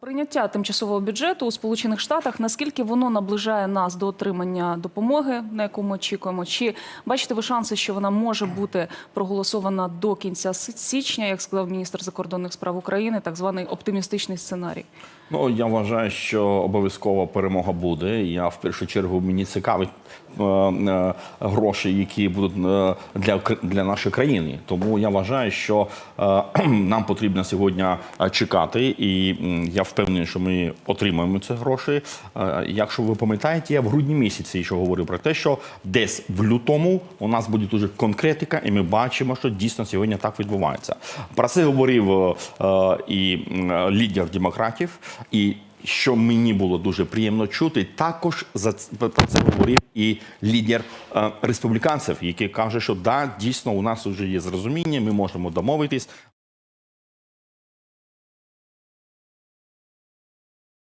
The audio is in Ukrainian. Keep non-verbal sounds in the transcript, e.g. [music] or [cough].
Прийняття тимчасового бюджету у Сполучених Штатах наскільки воно наближає нас до отримання допомоги, на яку ми очікуємо? Чи бачите ви шанси, що вона може бути проголосована до кінця січня, як сказав міністр закордонних справ України, так званий оптимістичний сценарій? Ну я вважаю, що обов'язково перемога буде. Я в першу чергу мені цікавить е, е, гроші, які будуть е, для для нашої країни. Тому я вважаю, що е, [clears throat] нам потрібно сьогодні е, чекати, і я впевнений, що ми отримаємо ці гроші. Е, Якщо ви пам'ятаєте, я в грудні місяці ще говорив про те, що десь в лютому у нас буде дуже конкретика, і ми бачимо, що дійсно сьогодні так відбувається. Про це говорив е, і лідер демократів. І що мені було дуже приємно чути, також за це говорив і лідер е, республіканців, який каже, що да, дійсно у нас вже є зрозуміння, ми можемо домовитись.